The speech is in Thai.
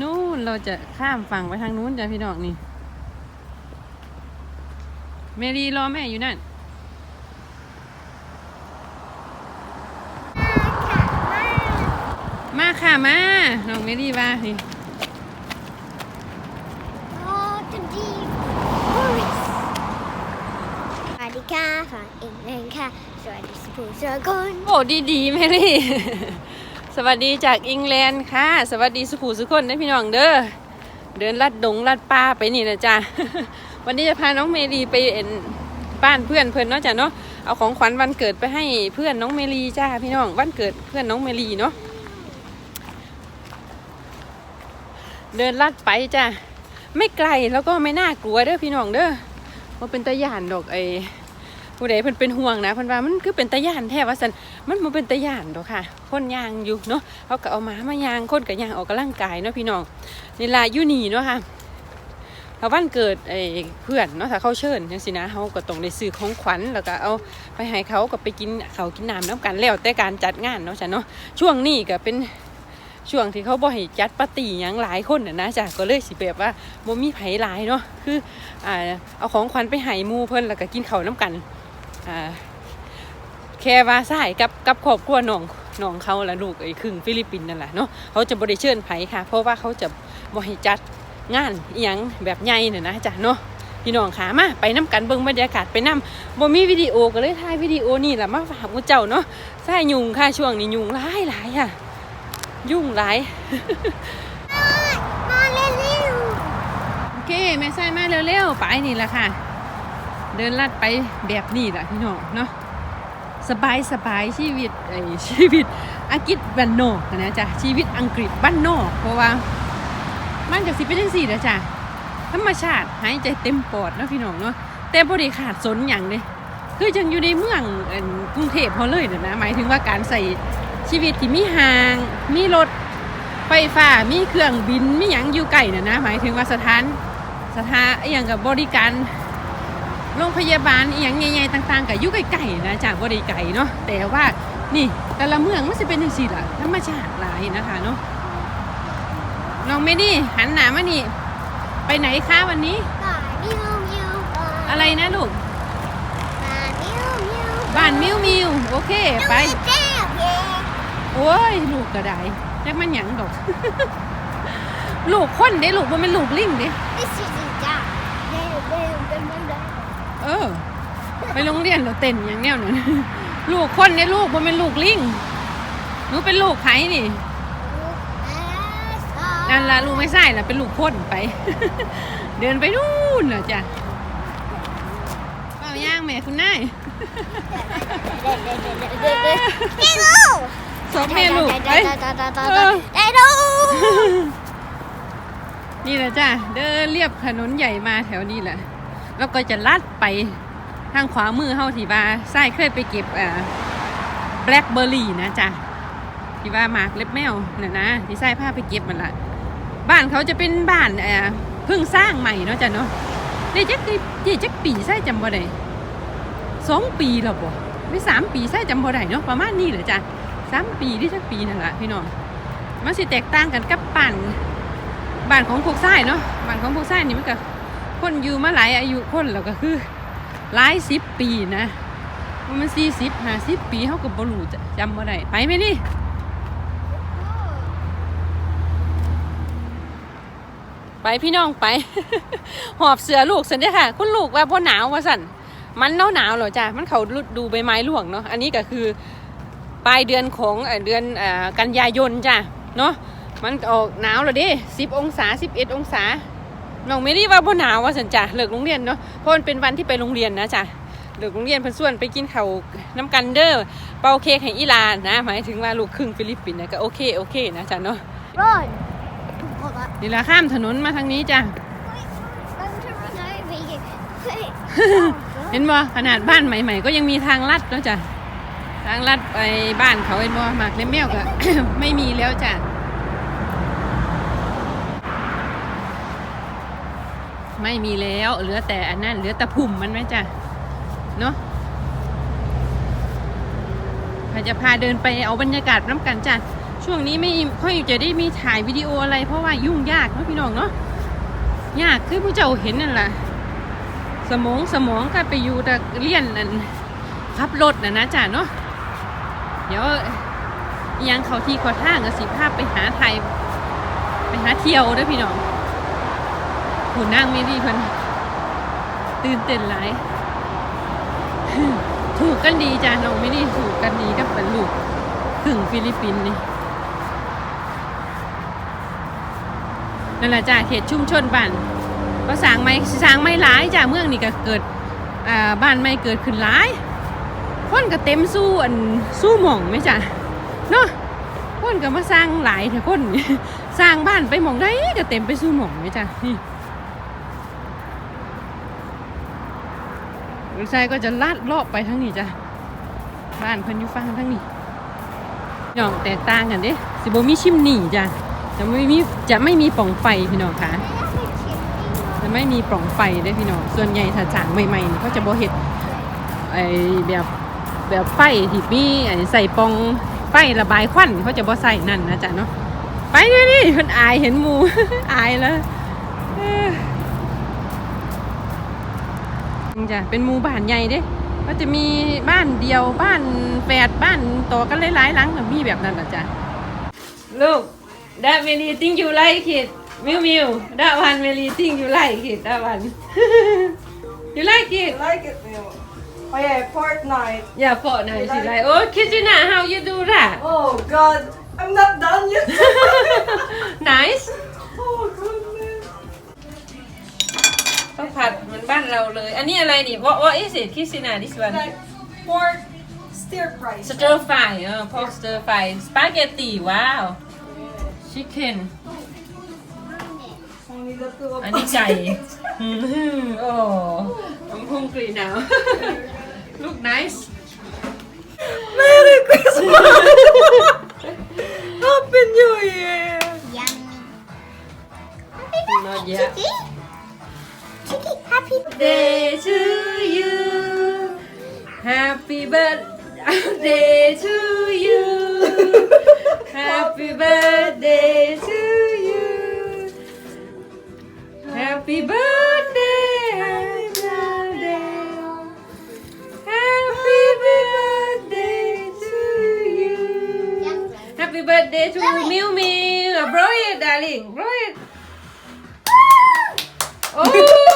นู่นเราจะข้ามฝั่งไปทางนู้นจ้ะพี่น้องนี่ เมรีรอแม่อยู่นั่นมาค่ะมาน้องเมรีว่านี่โอ้จุดดีสวัสดีค่ะฝากอีกหนึ่งค่ะ สวัสดีสุภูเสือคุณโอ้ดีดีๆเมรี่ สวัสดีจากอังกฤษค่ะ สวัสดีสุขูสุคนนะพี่น้องเด้อเดินลัดดงลัดป่าไปนี่นะจ๊ะวันนี้จะพาน้องเมรีไปเอ็นบ้านเพื่อนเพื่อนเนาะจ้ะเนาะเอาของขวัญวันเกิดไปให้เพื่อนน้องเมรีจ้าพี่น้องวันเกิดเพื่อนน้องเมรีเนาะเดินลัดไปจ้ะไม่ไกลแล้วก็ไม่น่ากลัวเด้อพี่น้องเด้อว่าเป็นตะยานดอกไอ้ผู้ใดเพิ่นเป็นห่วงนะเพิ่นว่ามันคือเป็นตะย่านแท้ว่าซั่นมันบ่เป็นตะย่านดอกค่ะ คนยางอยู่เนาะเขาก็เอาหมามายางคนก็ย่างออกกำลังกายเนาะพี่น้องนี่ล่ะอยู่นี่เนาะค่ะถ้าวันเกิดไอ้เพื่อนเนาะถ้าเขาเชิญจังซี่นะเฮาก็ต้องได้ซื้อของขวัญแล้วก็เอาไปให้เขาก็ไปกินเขากินน้ำน้ำกันแล้วแต่การจัดงานเนาะจ้ะเนาะช่วงนี้ก็เป็นช่วงที่เขาบ่ให้จัดปาร์ตี้หยังหลายคนนะนะจ้ะก็เลยสิแบบว่าบ่มีไผหลายเนาะคืออ่าเอาของขวัญไปให้มูเพิ่นแล้วก็กินเขาน้ำกันอ่าแค่ว่าสายกับกับครอบครัวน้อง น้องเขาและลูกไอ้ครึ่งฟิลิปปินส์นั่นแหละเนาะเขาจะบริเชิญไผค่ะ เพราะว่าเขาจะบริจัดงานอหยังแบบใหญ่เนี่ยนะจ้ะเนาะพี่น้องขามาไปน้กันเบิ่งบรรยากาศไปนํบ่มีวิดีโอก็เลยถ่ายวิดีโอนี่แหละมาฝากหมูเจ้าเนาะสายยุงค่ะช่วงนี้ยุงหลายหลายค่ะ ยุ่งหลายมาเร็วโอเคแม่สายมาเร็วๆไปนี่แหละค่ะ เดินลัดไปแบบนี้แหละพี่น้องเนาะ สบายสบายชีวิตไอชีวิตอังกฤษบ้านนอกนะจ๊ะชีวิตอังกฤษบ้านนอกเพราะว่า มันจากสิเป็นจังสี่นะจ๊ะธรรมชาติหายใจเต็มปอดนะพี่น้องเนาะแต่บริขาดสนอย่างเลยคือยังอยู่ในเมืองกรุงเทพเขาเลยนะนะหมายถึงว่าการใส่ชีวิตที่มีห่าง มีรถไฟฟ้ามีเครื่องบินมีหยังอยู่ใกล้นะนะ หมายถึงว่าสถานสถานอย่างกับบริการ โรงพยาบาลอหย่างใหญ่ๆต่างๆกับยุ่ไก่ๆนะจากบริไก่เนาะแต่ว่านี่แต่ละเมืองมันจะเป็นยังสิล่ะธรรมชาติหลายนะคะเนาะน้องไม่ดีหันหน้ามานี่ไปไหนคะวันนี้บ้านมิวมิวอะไรนะลูกบ้านมิวมิวบ้านมิวมิวโอเคไปเจ้าเย่โอ้ยลูกกระไดจักมันหยังดอกลูกคนเด้ลูกบ่แมันลูกลิงเด้ เร็วเร็วเร็วเร็วเร็วเออ ไปโรงเรียนเราเต้นอย่างแนวนั้นลูกคนเนี่ยลูกบ่แมันลูกลิงหนูเป็นลูกไผนี่นั่นละลูกไม่ใช่ละเป็นลูกพ่นไป เดินไปนู่นน่ะจ้ะเปล่าย่างแม่คุณนายพี่ลูกสองแม่ลูกไปเออไอ้ลูกนี่แหละจ้ะเดินเรียบถนนใหญ่มาแถวนี้แหละ แล้วก็จะลัดไปทางขวามือเฮาที่ว่าไส้เคยไปเก็บอ่าแบล็คเบอร์รี่นะจ้ะที่ว่าหมากเล็บแมวน่ะนะที่ไส้พาไปเก็บมันละบ้านเขาจะเป็นบ้านอ่าเพิ่งสร้างใหม่เนาะจ้ะเนาะได้จักปีได้จักปีไส้จำบ่ได้สองปีแล้วบ่ไม่สามปีไส้จำบ่ได้เนาะประมาณนี้แหละจ้ะสามปีที่จักปีนั่นแหละพี่น้องมันสิแตกต่างกันกับบ้านบ้านของพวกไส้เนาะบ้านของพวกไส้นี่มันก็ คนอยู่มาหลายอายุคนแล้วก็คือหลายสิบปีนะมันสี่สิบห้าสิบปีเขาก็บ่รู้จะจำบ่ได้ไปไหมนี่ไปพี่น้องไป หอบเสือลูกสันเด้ค่ะ คุณลูกว่าบ่หนาวว่าสันมันหนาวหนาวเหรอจ้ะมันเขาดูใบไม้ร่วงเนาะอันนี้ก็คือปลายเดือนของเดือนอกันยายนจ้ะเนาะมันออกหนาวแล้วเดิสิบองศาสิบเอ็ดองศา น้องไม่ได้ว่าบ่หนาวว่าสันจ้ะเลิกโรงเรียนเนาะเพราะมันเป็นวันที่ไปโรงเรียนนะจ้ะเลิกโรงเรียนเพิ่นส่วนไปกินข้าวน้ำกันเด้อเป่าเค้กให้อีหลานนะหมายถึงว่าลูกครึ่งฟิลิปปินส์นะก็โอเคโอเคนะจ้ะเนาะรถถูกบอกว่านี่ละข้ามถนนมาทางนี้จ้ะต้องทำอะไรไปอีกเฮ้ยเห็นบ่ขนาดบ้านใหม่ ๆ ก็ยังมีทางลัดเนาะจ้ะทางลัดไปบ้านเขาเห็นบ่หมากเล็บแมวก็ ไม่มีแล้วจ้ะ ไม่มีแล้วเหลือแต่อันนั้นเหลือแต่พุ่มมันไหมจ้ะเนาะพาจะพาเดินไปเอาบรรยากาศน้ำกันจ้ะช่วงนี้ไม่ค่อยจะได้มีถ่ายวิดีโออะไร เพราะว่ายุ่งยากเนาะพี่น้องเนาะยากคือผู้เจ้าเห็นนั่นแหละสมองสมองก็ไปอยู่แต่เลี่ยนนั่นขับรถนะนะจ้ะเนาะเดี๋ยวยังเขาที่ขอท่างสิภาพไปหาไทยไปหาเที่ยวด้วยพี่น้อง หูนั่งไม่ดีเพิ่นตื่นเต้นหลายถูกกันดีจ้ะน้องไม่ได้ถูกกันดีกับเป็นลูกถึงฟิลิปปินส์นี่นั่นแหละจ้ะเขตชุมชนบ้านก็สร้างไม่สร้างไม่หลายจ้ะเมืองนี่ก็เกิดบ้านไม่เกิดขึ้นหลายคนก็เต็มสู้อันสู้หม่องไหมจ้ะเนาะคนก็มาสร้างหลายเถอะคนสร้างบ้านไปหม่องได้ก็เต็มไปสู้หม่องไหมจ้ะนี่ ลูกชายก็จะลาดเลาะไปทั้งนี้จ้ะบ้านเพิ่นอยู่ฟังทั้งนี้ย่องแตกต่างกันเด้สิบมีชิมหนีจ้ะจะไม่มีจะไม่มีปล่องไฟพี่น้องคะจะไม่มีปล่องไฟเด้พี่น้องส่วนใหญ่ถ้าจางใหม่ๆเขาจะบ่เฮ็ดไอแบบแบบไฟที่มีไอใส่ปองไฟระบายควันเขาจะบ่ใส่นั่นนะจ๊ะเนาะไปเดี๋ยนี่เพิ่นอายเห็นหมูอายแล้ว จ้ะเป็นหมู่บ้านใหญ่เด้ก็จะมีบ้านเดียวบ้านแฝดบ้านต่อกันหลายๆหลังก็มีแบบนั้นนะจ๊ะ Look that many think you like it Miu Miu that one many think you like it that one you like it like it, Neil. Oh yeah, Fortnite. yeah for nice you like oh Christina how you do that Oh God, I'm not done yet. nice เหมือนบ้านเราเลย อันนี้อะไรนี่ what what is it Christina this one Like pork stir fry. stir fry เออ pork stir fry spaghetti ว้าว chicken Only the two of อันนี้ us. ไก่อืมโอ้ I'm hungry now look nice Merry Christmas. Happy New Year. Yum. not yet Chicky. Happy day to you. Happy birthday to you. Happy birthday to you. Happy birthday. Happy birthday happy birthday to you. Happy birthday to Miu Miu. Blow it darling. Blow it. Oh